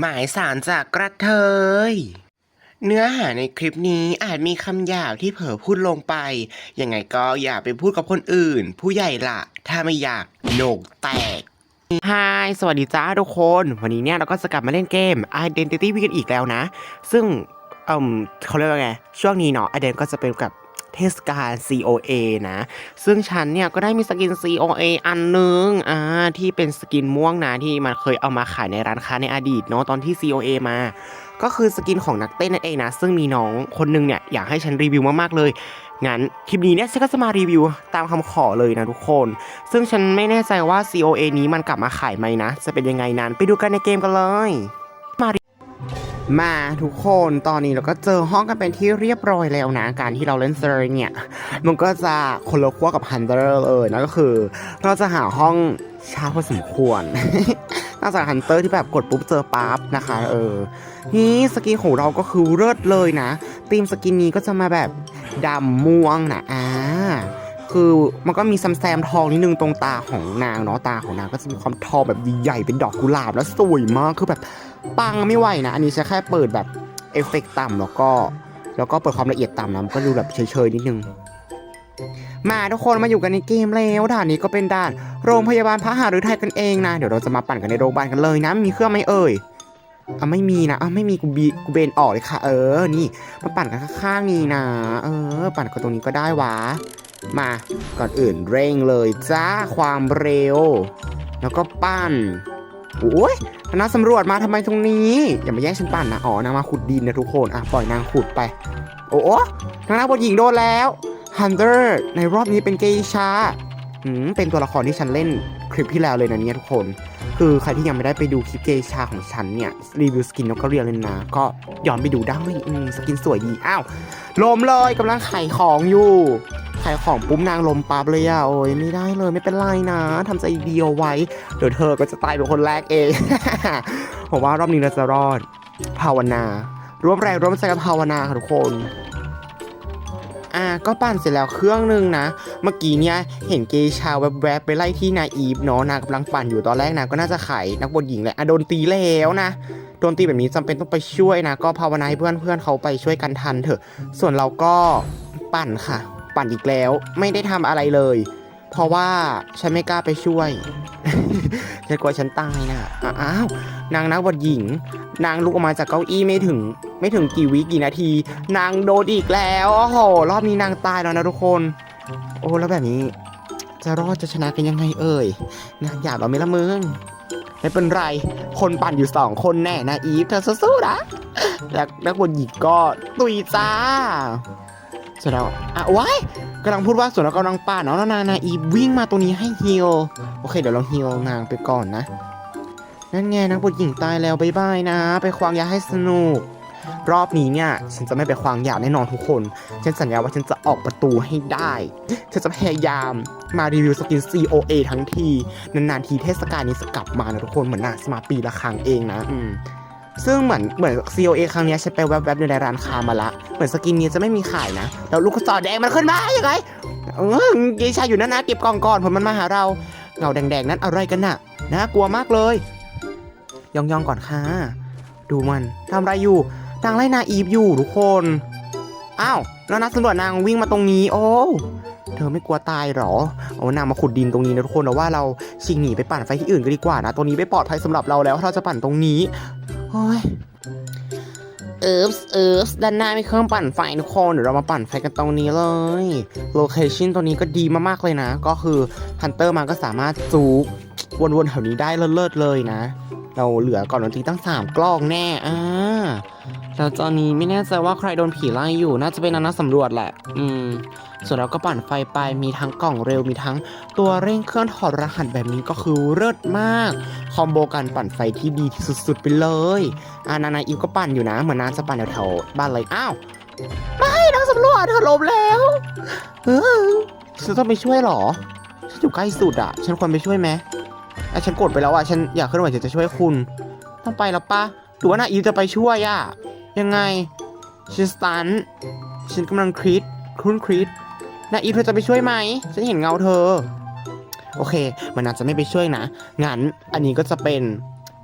หมายสารจากกระเทย เนื้อหาในคลิปนี้อาจมีคำหยาบที่เผลอพูดลงไป ยังไงก็อย่าไปพูดกับคนอื่น ผู้ใหญ่ละถ้าไม่อยากโหนกแตก ฮายสวัสดีจ้าทุกคน วันนี้เนี่ยเราก็จะกลับมาเล่นเกม Identity V กันอีกแล้วนะ ซึ่งเอ่มเขาเรียกว่าไง ช่วงนี้เนาะ i d e n ก็จะเป็นกับ เทศกาล COA นะ ซึ่งฉันเนี่ยก็ได้มีสกิน COA อันหนึงอ่าที่เป็นสกินม่วงนะที่มันเคยเอามาขายในร้านค้าในอดีตเนาะตอนที่ COA มา ก็คือสกินของนักเต้นนั่นเองนะ ซึ่งมีน้องคนหนึงเนี่ยอยากให้ฉันรีวิวมากๆเลยงั้นคลิปนี้เนี่ยฉันก็จะมารีวิวตามคำขอเลยนะทุกคน ซึ่งฉันไม่แน่ใจว่า COA นี้มันกลับมาขายไหมนะ จะเป็นยังไงนั้นไปดูกันในเกมกันเลย มาทุกคนตอนนี้เราก็เจอห้องกันเป็นที่เรียบร้อยแล้วนะ การที่เราเล่นเซอร์เนี่ย มันก็จะคนละขั้วกับฮันเตอร์เลยนะก็คือ เราจะหาห้องช้าพอสมควรนอกจากฮันเตอร์ที่แบบกดปุ๊บเจอปั๊บนะคะ เออ นี่สกินของเราก็คือเลิศเลยนะธีมสกินนี้ก็จะมาแบบดำม่วงนะอ่าคือมันก็มีซัมแซมทองนิดนึงตรงตาของนางเนาะตาของนางก็จะมีความทองแบบใหญ่ๆเป็นดอกกุหลาบแล้วสวยมากคือแบบ ปังไม่ไหวนะ อันนี้ฉันแค่เปิดแบบเอฟเฟกต์ต่ำแล้วก็แล้วก็เปิดความละเอียดต่ำนะมันก็ดูแบบเฉยๆนิดนึง มาทุกคนมาอยู่กันในเกมแล้วด่านนี้ก็เป็นด่าน โรงพยาบาลพระหฤทัยกันเองนะ เดี๋ยวเราจะมาปั่นกันในโรงพยาบาลกันเลยนะ มีเครื่องไหมเอ่ยอะไม่มีนะอะไม่มีกูบีกูเบนออกเลยค่ะ เออ นี่มาปั่นกันข้างๆนี่นะ เออ ปั่นกันตรงนี้ก็ได้วะ มาก่อนอื่นเร่งเลยจ้าความเร็ว แล้วก็ปั้น โอ้ยนักสำรวจมาทำไมตรงนี้ อย่ามาแย่งฉันปั่นนะ อ๋อนางมาขุดดินนะทุกคน อะ ปล่อยนางขุดไป โอ้โหทางนักบทหญิงโดนแล้วฮันเตอร์ในรอบนี้เป็นเกย์ชาอืมเป็นตัวละครที่ฉันเล่นคลิปที่แล้วเลยนะเนี่ยทุกคน คือใครที่ยังไม่ได้ไปดูคลิปเกย์ชาของฉันเนี่ย รีวิวสกินนกกระเรียนเลยนะ ก็ย้อนไปดูได้อืมสกินสวยดี อ้าวลมเลยกำลังขายของอยู่ ขายของปุ๊บนางลมปั๊บเลยอะโอ้ยไม่ได้เลยไม่เป็นไรนะทำใจเดียวไว้ เดี๋ยวเธอก็จะตายเป็นคนแรกเองผมว่ารอบนี้เราจะรอดภาวนาร่วมแรงร่วมใจกันภาวนาค่ะทุกคนอะก็ปั่นเสร็จแล้วเครื่องหนึงนะ เมื่อกี้เนี่ยเห็นเกย์ชาวแวบๆไปไล่ที่นาอีฟเนาะนางกำลังปั่นอยู่ตอนแรกนะก็น่าจะไขนักบทหญิงแหละอะโดนตีแล้วนะโดนตีแบบนี้จำเป็นต้องไปช่วยนะ ก็ภาวนาให้เพื่อนเพื่อนๆเขาไปช่วยกันทันเถอะ ส่วนเราก็ปั่นค่ะ ปั่นอีกแล้ว ไม่ได้ทำอะไรเลย เพราะว่าฉันไม่กล้าไปช่วยฉันกลัวฉันตายนะอ้าวนางนักบทหญิง นางลุกออกมาจากเก้าอี้ไม่ถึง ไม่ถึงกี่วิกี่นาที นางโดนอีกแล้วโอ้โหรอบนี้นางตายแล้วนะทุกคน โอ้แล้วแบบนี้ จะรอดจะชนะกันยังไงเอ่ยงานหยาบเราไม่ละมึงไม่เป็นไร คนปั่นอยู่สองคนแน่นะอีฟเธอสู้ๆนะแล้วนักบนหญิงก็ตุยจ้า สร็จแล้วอะว้ายกำลังพูดว่าส่วนเรากำลังปั่นเนาะแล้วนางนาอีวิ่งมาตรงนี้ให้ฮิลโอเค เดี๋ยวเราฮิลนางไปก่อนนะ นั่นไงนักบทหญิงตายแล้วบายบายนะ ไปควางยาให้สนุก รอบนี้เนี่ย ฉันจะไม่ไปควางยาแน่นอนทุกคน ฉันสัญญาว่าฉันจะออกประตูให้ได้ ฉันจะพยายามมารีวิวสกิน COA ทั้งที นานๆทีเทศกาลนี้จะกลับมานะทุกคนเหมือนน่ะสมาปีละครั้งเองนะ อืม ซึ่งเหมือนเหมือน COA ครั้งเนี้ยฉันไปแวบๆอยู่ในร้านค้ามาละ เหมือนสกินนี้จะไม่มีขายนะ แล้วลูกกระจอแดงมันขึ้นมายังไงเออเยชายอยู่นั่นนะเก็บกล่องก่อนผลมันมาหาเราเงาแดงๆ นั้นอะไรกันน่ะน่ากลัวมากเลย ย่องๆก่อนค่ะ ดูมันทำอะไรอยู่นางไล่นาอีฟอยู่ทุกคนอ้าวแล้วนักสำรวจนางวิ่งมาตรงนี้ โอ้เธอไม่กลัวตายหรอ เอานางมาขุดดินตรงนี้นะทุกคนแต่ว่าเราชิงหนีไปปั่นไฟที่อื่นกันดีกว่านะ ตรงนี้ไม่ปลอดภัยสำหรับเราแล้ว ถ้าเราจะปั่นตรงนี้ โอ้ยเอิร์ฟเอิร์ฟด้านหน้ามีเครื่องปั่นไฟทุกคนเดี๋ยวเรามาปั่นไฟกันตรงนี้เลย โลเคชั่นตัวนี้ก็ดีมากๆเลยนะ ก็คือฮันเตอร์มาก็สามารถจูบวนๆแถวนี้ได้เลิศๆเลยนะ เราเหลือก่อนดนตรีตั้งสามกล้องแน่อ่าแล้วตอนนี้ไม่แน่ใจว่าใครโดนผีไล่อยู่น่าจะเป็นนักสำรวจแหละ อืม ส่วนเราก็ปั่นไฟไปมีทั้งกล่องเร็วมีทั้งตัวเร่งเครื่องถอดรหัสแบบนี้ก็คือเลิศมาก คอมโบการปั่นไฟที่ดีที่สุดๆไปเลยอานานาอิวก็ปั่นอยู่นะ เหมือนนางจะปั่นแถวๆบ้านเลยอ้าวไม่นักสำรวจเธอล้มแล้วเออฉันต้องไปช่วยเหรอฉันอยู่ใกล้สุดอะฉันควรไปช่วยไหม อะฉันกดไปแล้วอะฉันอยากขึ้นไหวฉันจะช่วยคุณ ต้องไปแล้วปะหรือว่านาอีจะไปช่วยอะยังไงฉันสตันฉันกำลังคริดครุ่นคริดนาอีเธอจะไปช่วยไหมฉันเห็นเงาเธอ โอเค มันอาจจะไม่ไปช่วยนะงั้นอันนี้ก็จะเป็น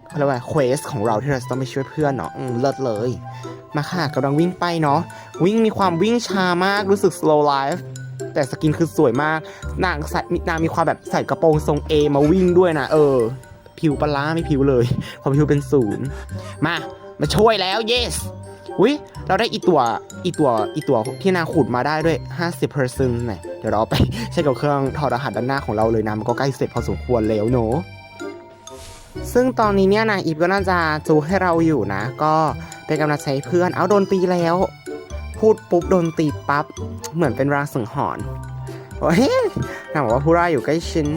เขาเรียกว่าเควสของเราที่เราจะต้องไปช่วยเพื่อนเนาะเลิศเลย มาค่ะกำลังวิ่งไปเนาะวิ่งมีความวิ่งช้ามากรู้สึก slow life แต่สกินคือสวยมาก นางใส่นางมีความแบบใส่กระโปรงทรง A มาวิ่งด้วยนะ เออ ผิวปลาไม่ผิวเลย ความผิวเป็นศูนย์ มา มาช่วยแล้ว yes อุ้ยเราได้อีตัวอีตัวอีตัวที่นางขุดมาได้ด้วย 50 p e r c e n t ไหนเดี๋ยวเราเอาไปใช้กับเครื่องถอดรหัสด้านหน้าของเราเลยนะ มันก็ใกล้เสร็จพอสมควรแล้วเนอะซึ่งตอนนี้เนี่ยนางอีฟก็น่าจะจูให้เราอยู่นะ ก็เป็นกำลังใจเพื่อนเอาโดนตีแล้ว พูดปุ๊บโดนตีปั๊บ เหมือนเป็นรางสังหรณ์โอ้ยนางบอกว่าผู้ร้ายอยู่ใกล้ชิ้น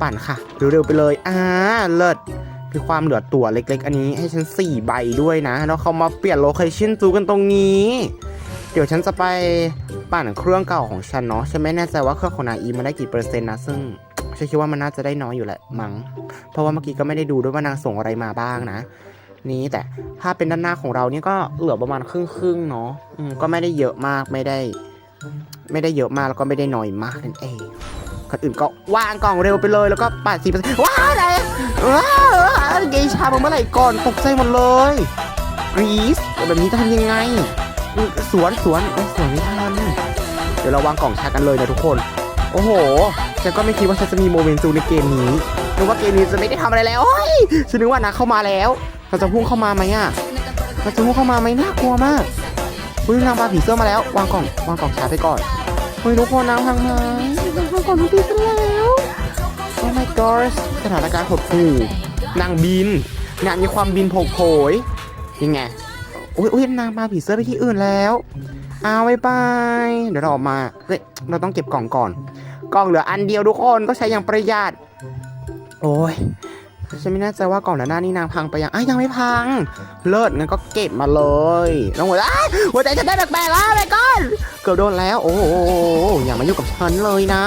ปั่นค่ะ เร็วๆไปเลย อ่า เลิศมีความเหลือตัวเล็กๆ อันนี้ให้ฉัน4ใบด้วยนะ แล้วเขามาเปลี่ยนโลเคชั่นจูกันตรงนี้ เดี๋ยวฉันจะไปปั่นเครื่องเก่าของฉันเนาะ ฉันไม่แน่ใจว่าเครื่องของนางอีมันได้กี่เปอร์เซ็นต์นะ ซึ่งฉันคิดว่ามันน่าจะได้น้อยอยู่แหละมั้ง เพราะว่าเมื่อกี้ก็ไม่ได้ดูด้วยว่านางส่งอะไรมาบ้างนะ นี้แต่ถ้าเป็นด้านหน้าของเราเนี่ยก็เหลือประมาณครึ่งครึ่งๆเนาะก็ไม่ได้เยอะมากไม่ได้ ไม่ได้เยอะมากแล้วก็ไม่ได้น้อยมากนั่นเองคนอื่นก็วางกล่องเร็วไปเลยแล้วก็ปาดสี่เปอร์เซ็นต์ว้าวอะไรว้าวเกชาเมื่อไหร่ก่อนตกใจหมดเลยกรีซแบบนี้จะทำยังไง สวนสวนสวนไม่ทันเดี๋ยวเราวางกล่องชากันเลยนะทุกคน โอ้โหฉันก็ไม่คิดว่าฉันจะมีโมเมนต์จูในเกมนี้นึกว่าเกมนี้จะไม่ได้ทำอะไรแล้วฉันนึกว่านะเข้ามาแล้ว เราจะพุ่งเข้ามาไหมอะเราจะพุ่งเข้ามาไหมน่ากลัวมากเฮ้ยนางปลาผีเสื้อมาแล้ว วางกล่อง วางกล่องชาร์จไปก่อนเฮ้ยทุกคนนางพังไหมนางพังก่อนทุกทีซะแล้ว โอ้ my god สถานการณ์หดหู่นางบินนางมีความบินโผล่โผยยังไงอุ้ยอุ้ยนางปลาผีเสื้อไปที่อื่นแล้วเอาไว้บายเดี๋ยวเราออกมาเฮ้ยเราต้องเก็บกล่องก่อน กล่องเหลืออันเดียวทุกคนก็ใช้อย่างประหยัด โอ้ย ฉันไม่แน่ใจว่าก่อนหน้านี่นางพังไปยังอ้ายังไม่พัง เลิศงั้นก็เก็บมาเลยน้องหัวอ้วหัวใจฉันได้แปลกๆแล้วไปก่อนเกือบโดนแล้ว โอ้โหอย่ามายุ่งกับฉันเลยนะ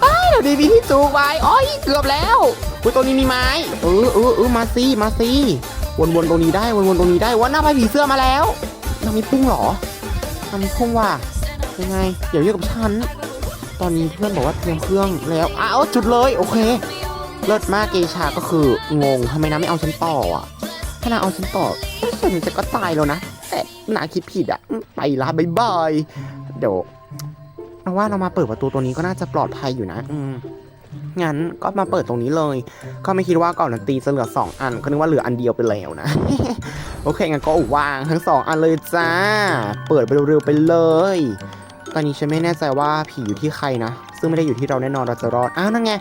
ไอ้เดี๋ยวดีมีที่จูกไว้โอ้ยเกือบแล้วอุ้ยตรงนี้มีไม้เออเออเออมาสิมาสิวนๆตรงนี้ได้วนๆตรงนี้ได้ว่าหน้าไปผีเสื้อมาแล้วนางมีพุ่งหรอนางมีพุ่งว่ะยังไงอย่ายุ่งกับฉันตอนนี้เพื่อนบอกว่าเตรียมเครื่องแล้วอ้าวจุดเลยโอเค เลิศมากเกชาก็คืองงทำไมนะไม่เอาฉันต่ออะ ถ้านางเอาฉันต่อฉันจะก็ตายแล้วนะ แต่นางคิดผิดอะ ไปละบายบาย เดี๋ยวเราว่าเรามาเปิดประตูตัวนี้ก็น่าจะปลอดภัยอยู่นะ อืมงั้นก็มาเปิดตรงนี้เลย ก็ไม่คิดว่าก่อนดนตรีจะเหลือสองอัน ก็นึกว่าเหลืออันเดียวไปแล้วนะ โอเคงั้นก็วางทั้งสองอันเลยจ้า เปิดไปเร็วๆไปเลย ตอนนี้ฉันไม่แน่ใจว่าผีอยู่ที่ใครนะ ซึ่งไม่ได้อยู่ที่เราแน่นอนเราจะรอดอ้าวนั่นไง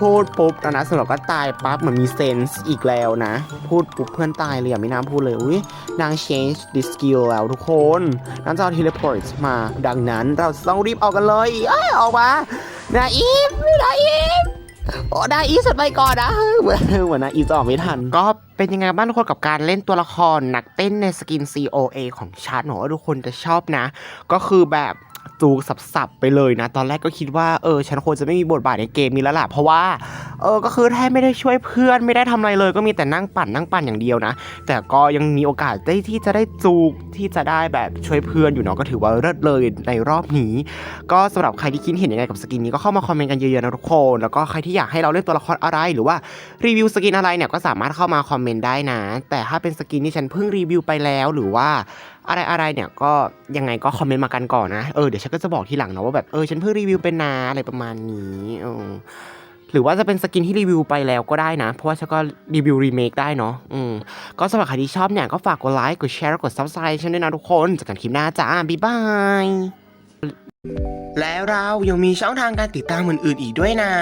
พูดปุ๊บตอนนั้นสำหรับก็ตายปั๊บเหมือนมีเซนส์อีกแล้วนะ พูดปุ๊บเพื่อนตายเลยอะไม่น่าพูดเลยอุ้ยนาง change this skill แล้วทุกคนนางจะเอา teleport มาดังนั้นเราต้องรีบออกกันเลยเอ้ยออกมานาอีฟนาอีฟโอ้นาอีฟสุดไปก่อนนะเหมือนเหมือนนาอีฟจะออกไม่ทัน ก็เป็นยังไงบ้างทุกคนกับการเล่นตัวละครนักเต้นในสกิน COA ของชาร์ตหนูว่าทุกคนจะชอบนะ ก็คือแบบ จูกสับๆไปเลยนะ ตอนแรกก็คิดว่าเออฉันควรจะไม่มีบทบาทในเกมนี้แล้วล่ะเพราะว่าเออก็คือแทบไม่ได้ช่วยเพื่อนไม่ได้ทำอะไรเลย ก็มีแต่นั่งปั่นนั่งปั่นอย่างเดียวนะ แต่ก็ยังมีโอกาสได้ที่จะได้จูกที่จะได้แบบช่วยเพื่อนอยู่เนาะก็ถือว่าเลิศเลยในรอบนี้ ก็สำหรับใครที่คิดเห็นยังไงกับสกินนี้ก็เข้ามาคอมเมนต์กันเยอะๆนะทุกคนแล้วก็ใครที่อยากให้เราเล่นตัวละครอะไรหรือว่ารีวิวสกินอะไรเนี่ยก็สามารถเข้ามาคอมเมนต์ได้นะ แต่ถ้าเป็นสกินที่ฉันเพิ่งรีวิวไปแล้วหรือว่า อะไรอะไรเนี่ยก็ยังไงก็คอมเมนต์มากันก่อนนะ เออเดี๋ยวฉันก็จะบอกทีหลังนะว่าแบบเออฉันเพิ่งรีวิวเป็นนาอะไรประมาณนี้เออหรือว่าจะเป็นสกินที่รีวิวไปแล้วก็ได้นะ เพราะว่าฉันก็รีวิวรีเมคได้เนาะอืมก็สำหรับใครที่ชอบเนี่ยก็ฝากกดไลค์กดแชร์กดซับสไครต์ฉันด้วยนะทุกคนจอกันคลิปหน้าจ้าบ๊ายบายแล้วเรายังมีช่องทางการติดตามอื่นๆอีกด้วยนะ